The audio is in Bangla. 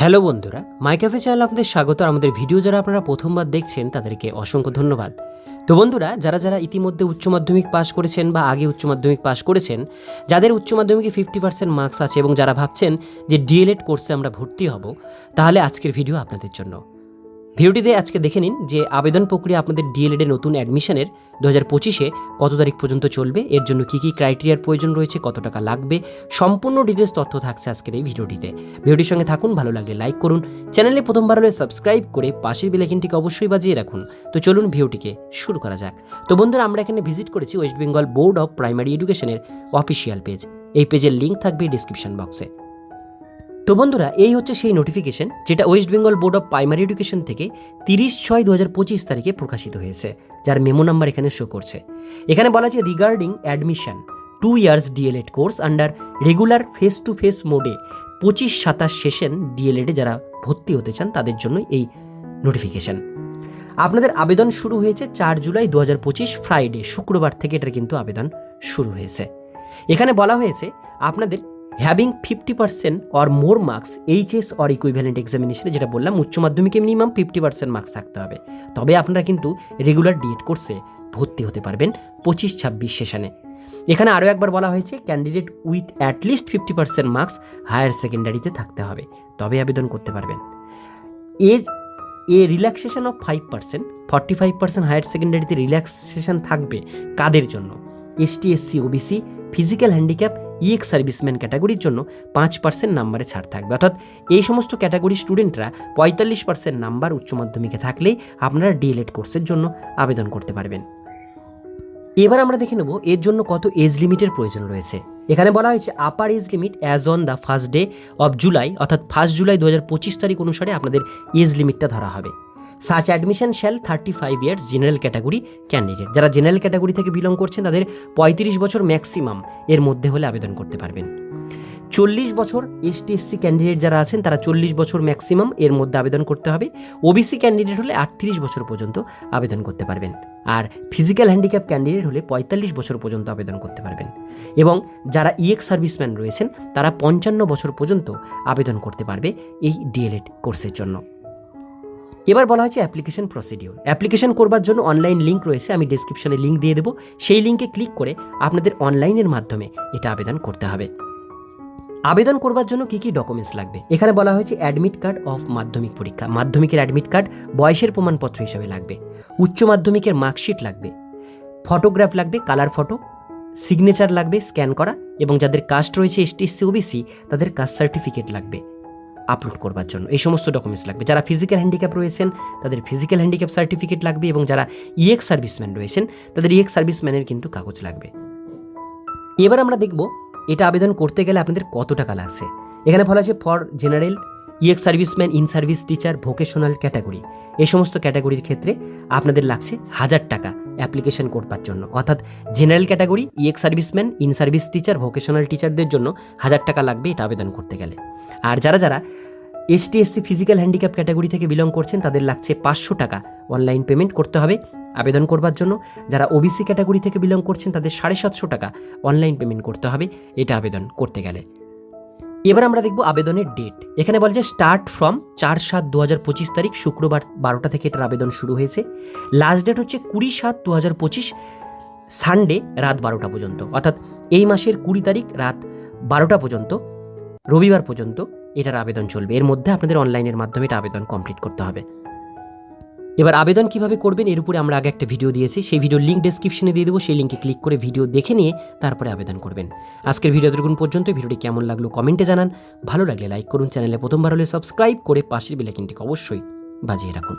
হ্যালো বন্ধুরা মাইক্যাফে চ্যানেল আপনাদের স্বাগত। আমাদের ভিডিও যারা আপনারা প্রথমবার দেখছেন, তাদেরকে অসংখ্য ধন্যবাদ। তো বন্ধুরা, যারা যারা ইতিমধ্যে উচ্চ মাধ্যমিক পাশ করেছেন বা আগে উচ্চ মাধ্যমিক পাশ করেছেন, যাদের উচ্চ মাধ্যমিকে ফিফটি পার্সেন্ট মার্কস আছে এবং যারা ভাবছেন যে ডিএলএড কোর্সে আমরা ভর্তি হব, তাহলে আজকের ভিডিও আপনাদের জন্য। ভিডিওটিতে আজকে দেখে নিন যে আবেদন প্রক্রিয়া আপনাদের ডিএলএড এর নতুন অ্যাডমিশনের দু হাজার পঁচিশে কত তারিখ পর্যন্ত চলবে, এর জন্য কী কী ক্রাইটেরিয়ার প্রয়োজন রয়েছে, কত টাকা লাগবে, সম্পূর্ণ ডিটেলস তথ্য থাকছে আজকের এই ভিডিওটিতে। ভিডিওটির সঙ্গে থাকুন, ভালো লাগলে লাইক করুন চ্যানেলে প্রথমবার হলে সাবস্ক্রাইব করে পাশের বেলাইকিনটিকে অবশ্যই বাজিয়ে রাখুন। তো চলুন ভিডিওটিকে শুরু করা যাক। তো বন্ধুরা, আমরা এখানে ভিজিট করেছি West Bengal board of primary এডুকেশনের অফিসিয়াল পেজ এই পেজের লিঙ্ক থাকবে ডিসক্রিপশন বক্সে তো বন্ধুরা, এই হচ্ছে সেই নোটিফিকেশন যেটা West Bengal board of primary education থেকে তিরিশ ছয় দু হাজার পঁচিশ তারিখে প্রকাশিত হয়েছে, যার মেমো নাম্বার এখানে শো করছে। এখানে বলা আছে regarding admission two years D El Ed course under regular face to face মোডে পঁচিশ সাতাশ সেশন ডিএলএডে যারা ভর্তি হতে চান, তাদের জন্য এই নোটিফিকেশন আপনাদের আবেদন শুরু হয়েছে চার জুলাই দু হাজার পঁচিশ ফ্রাইডে শুক্রবার থেকে এটার কিন্তু আবেদন শুরু হয়েছে। এখানে বলা হয়েছে, আপনাদের having fifty percent or more marks HS or equivalent এক্সামিনেশনে যেটা বললাম, উচ্চ মাধ্যমিকে মিনিমাম ফিফটি পার্সেন্ট মার্কস থাকতে হবে। তবে আপনারা কিন্তু রেগুলার ডিএড কোর্সে ভর্তি হতে পারবেন পঁচিশ ছাব্বিশ সেশনে এখানে আরও একবার বলা হয়েছে candidate with at least fifty percent marks higher সেকেন্ডারিতে থাকতে হবে। তবে আবেদন করতে পারবেন। As a relaxation of five percent forty five percent higher সেকেন্ডারিতে relaxation থাকবে কাদের জন্য? ST SC OBC physical handicap ex serviceman ক্যাটাগরির জন্য পাঁচ পার্সেন্ট নাম্বারে ছাড় থাকবে। অর্থাৎ এই সমস্ত ক্যাটাগরির স্টুডেন্টরা পঁয়তাল্লিশ পার্সেন্ট নাম্বার উচ্চ মাধ্যমিকে থাকলেই আপনারা ডিএলএড কোর্সের জন্য আবেদন করতে পারবেন। এবার আমরা দেখে নেব এর জন্য কত এজ লিমিটের প্রয়োজন রয়েছে। এখানে বলা হয়েছে upper age limit as on the first day of July অর্থাৎ ফার্স্ট জুলাই দু হাজার পঁচিশ তারিখ অনুসারে আপনাদের এজ লিমিটটা ধরা হবে। Search admission shall thirty five years general category candidate যারা জেনারেল ক্যাটাগরি থেকে বিলং করছেন, তাদের পঁয়ত্রিশ বছর ম্যাক্সিমাম এর মধ্যে হলে আবেদন করতে পারবেন। চল্লিশ বছর এসটি এসসি ক্যান্ডিডেট যারা আছেন, তারা চল্লিশ বছর ম্যাক্সিমাম এর মধ্যে আবেদন করতে হবে। ওবিসি ক্যান্ডিডেট হলে আটত্রিশ বছর পর্যন্ত আবেদন করতে পারবেন। আর ফিজিক্যাল হ্যান্ডিক্যাপ ক্যান্ডিডেট হলে পঁয়তাল্লিশ বছর পর্যন্ত আবেদন করতে পারবেন। এবং যারা ইএক্স সার্ভিসম্যান রয়েছেন, তারা পঞ্চান্ন বছর পর্যন্ত আবেদন করতে পারবে এই ডিএলএড কোর্সের জন্য। এবার বলা হয়েছে অ্যাপ্লিকেশন প্রসিডিওর অ্যাপ্লিকেশন করবার জন্য অনলাইন লিঙ্ক রয়েছে, আমি ডিসক্রিপশনে লিঙ্ক দিয়ে দেবো। সেই লিঙ্কে ক্লিক করে আপনাদের অনলাইনের মাধ্যমে এটা আবেদন করতে হবে। আবেদন করবার জন্য কী কী ডকুমেন্টস লাগবে? এখানে বলা হয়েছে অ্যাডমিট কার্ড অফ মাধ্যমিক পরীক্ষা। মাধ্যমিকের অ্যাডমিট কার্ড বয়সের প্রমাণপত্র হিসেবে লাগবে। উচ্চ মাধ্যমিকের মার্কশিট লাগবে। ফটোগ্রাফ লাগবে, কালার ফটো। সিগনেচার লাগবে, স্ক্যান করা। এবং যাদের কাস্ট রয়েছে এসটি এসসি ওবিসি, তাদের কাস্ট সার্টিফিকেট লাগবে। আপলোড করবার জন্য। এই সমস্ত ডকুমেন্টস লাগবে। যারা ফিজিক্যাল হ্যান্ডিক্যাপ রয়েছেন, তাদের ফিজিক্যাল হ্যান্ডিক্যাপ সার্টিফিকেট লাগবে এবং যারা ইএক্স সার্ভিসম্যান রয়েছেন, তাদের ইএক্স সার্ভিসম্যানের কিন্তু কাগজ লাগবে। এবার আমরা দেখব, এটা আবেদন করতে গেলে আপনাদের কত টাকা লাগছে? এখানে বলা আছে for general ex serviceman in service teacher vocational category এই সমস্ত ক্যাটাগরির ক্ষেত্রে আপনাদের লাগছে হাজার টাকা। অ্যাপ্লিকেশন করবার জন্য। অর্থাৎ general category ex serviceman in service teacher vocational টিচারদের জন্য হাজার টাকা লাগবে এটা আবেদন করতে গেলে। আর যারা যারা ST SC physical handicap category থেকে বিলং করছেন, তাদের লাগছে পাঁচশো টাকা অনলাইন পেমেন্ট করতে হবে আবেদন করবার জন্য। যারা ওবিসি ক্যাটাগরি থেকে বিলং করছেন, তাদের সাড়ে সাতশো টাকা অনলাইন পেমেন্ট করতে হবে এটা আবেদন করতে গেলে। এবার আমরা দেখব আবেদনের ডেট এখানে বলা যে স্টার্ট ফ্রম চার সাত দু হাজার পঁচিশ তারিখ, শুক্রবার বারোটা থেকে এটার আবেদন শুরু হয়েছে। লাস্ট ডেট হচ্ছে কুড়ি সাত দু হাজার পঁচিশ সানডে রাত বারোটা পর্যন্ত। অর্থাৎ এই মাসের কুড়ি তারিখ রাত বারোটা পর্যন্ত, রবিবার পর্যন্ত এটার আবেদন চলবে। এর মধ্যে আপনাদের অনলাইনের মাধ্যমে এটা আবেদন কমপ্লিট করতে হবে। এবার আবেদন কীভাবে করবেন এর উপরে আমরা আগে একটা ভিডিও দিয়েছি। সেই ভিডিও লিঙ্ক ডেসক্রিপশনে দিয়ে দেবো। সেই লিঙ্কে ক্লিক করে ভিডিও দেখে নিয়ে তারপরে আবেদন করবেন। আজকের ভিডিও এতটুকুন পর্যন্ত। ভিডিওটি কেমন লাগল কমেন্টে জানান। ভালো লাগলে লাইক করুন। চ্যানেলে প্রথমবার হলে সাবস্ক্রাইব করে পাশের বেলাইকিনটিকে অবশ্যই বাজিয়ে রাখুন।